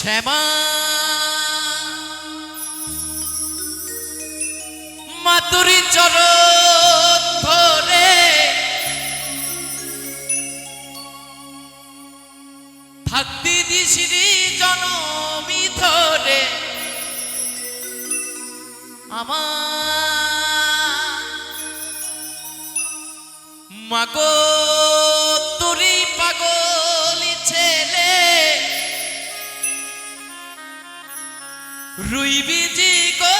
শ্যামা। মাতুরি চর ধরে। থাকতি দিশিরি জনমি ধরে। আমার মাগো রুইবি জি গো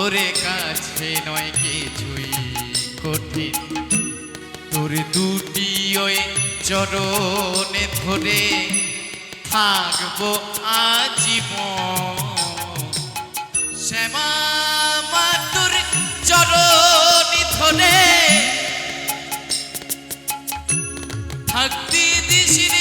তোরে কাছে নয় কিছুই কঠিন। তোর দুটি ওই চরণে ধরে থাকব আজীবন। শ্যামা মাতুর চরণি ধরে ভক্তি দিশিরি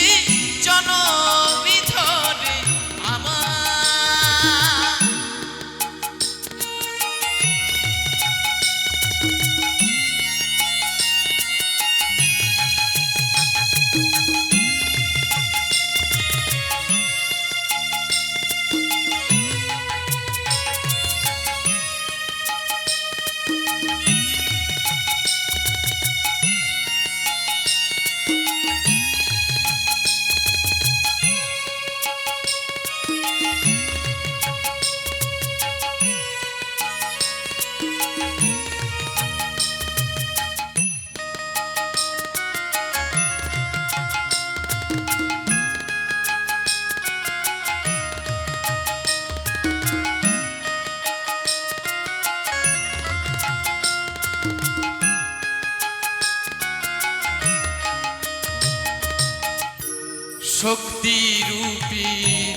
শক্তি রূপী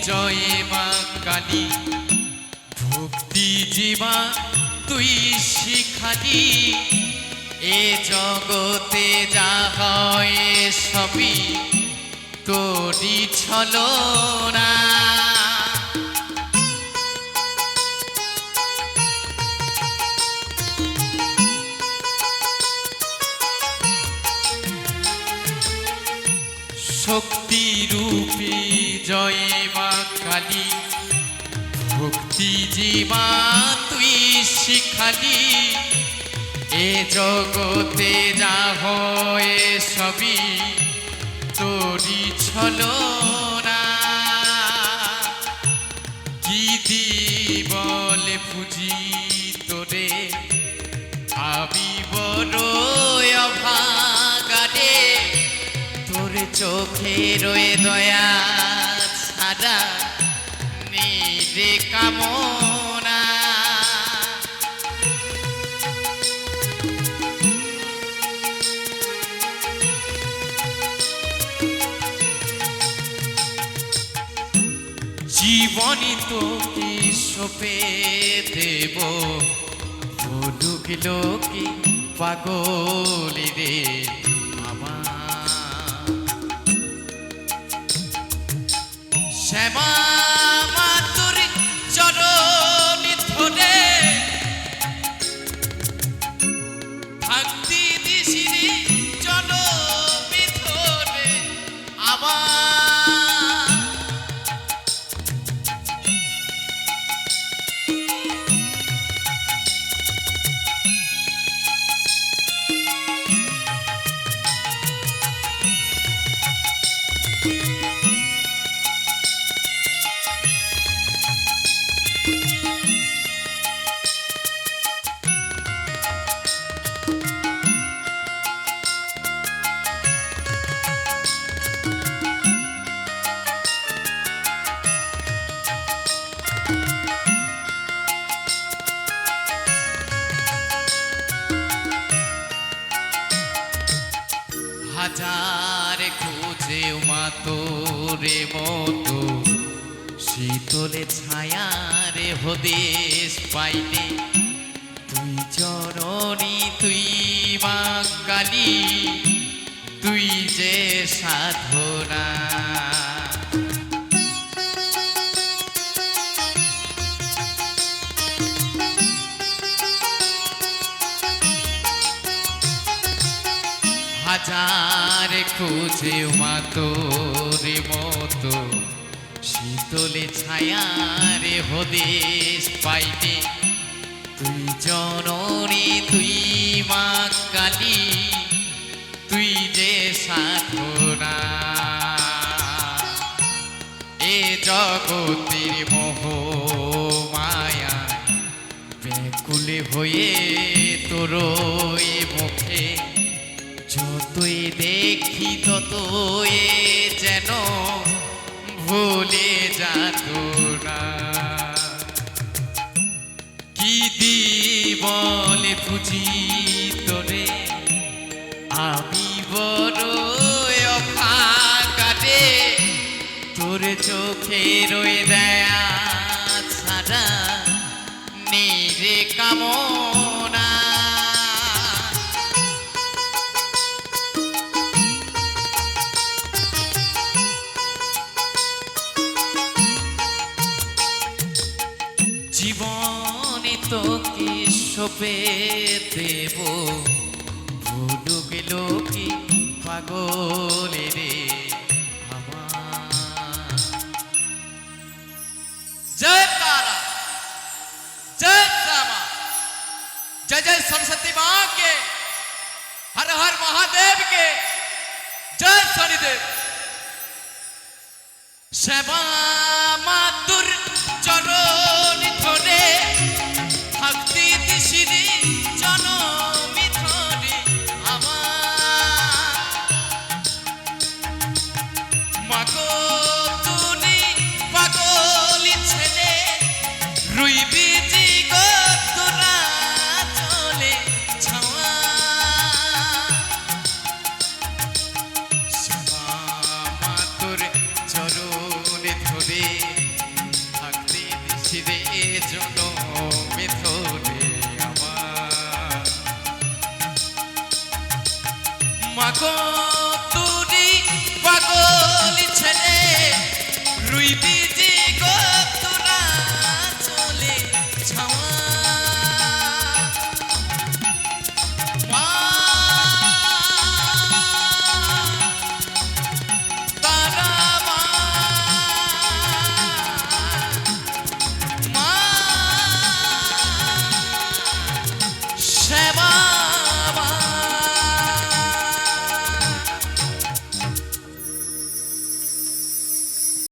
জয় মা কালী। ভক্তি জীবা, তুই শিখালি। এ জগতে যা হয় সবই। তোরি ছলো ভক্তি জীবা তুই শিখালি। এ জগতে যা হয় সবই তোরি ছলো না কি দি বলে পুজি তোরে? আমি বড় অভাগারে তোর চোখে রয়ে দয়া ছাড়া নিরে কামনা। জীবনী তোকে সপে দেব। বলুক লোকে পাগলি রে আমার শ্যামা হাজার তো রে মতো শীতলে ছায়ার হদেশ পাইলে। তুই চরণী, তুই মা কালী। তুই যে সাধনা। হাজার খুঁজে মা তোর মতো। শীতলে ছায়ারে হদেশ পাইতে। তুই জননী, তুই মা কালী। তুই যে সাধনা। এ জগতের মোহ মায়া। ব্যাকুলে হয়ে তোর মুখে। ততই যেন ভুলে যাত কি বলে বুঝি তোরে আমি বড় অফাকারে তোর চোখে রয়ে দেয়া জীবনে তোকে সপে দেব ভুলু গেল কি পাগলে রে আমার जय तारा जय श्यामा जय जय सरस्वती माँ के हर हर महादेव के जय शनिदेव শ্যামা মাতুর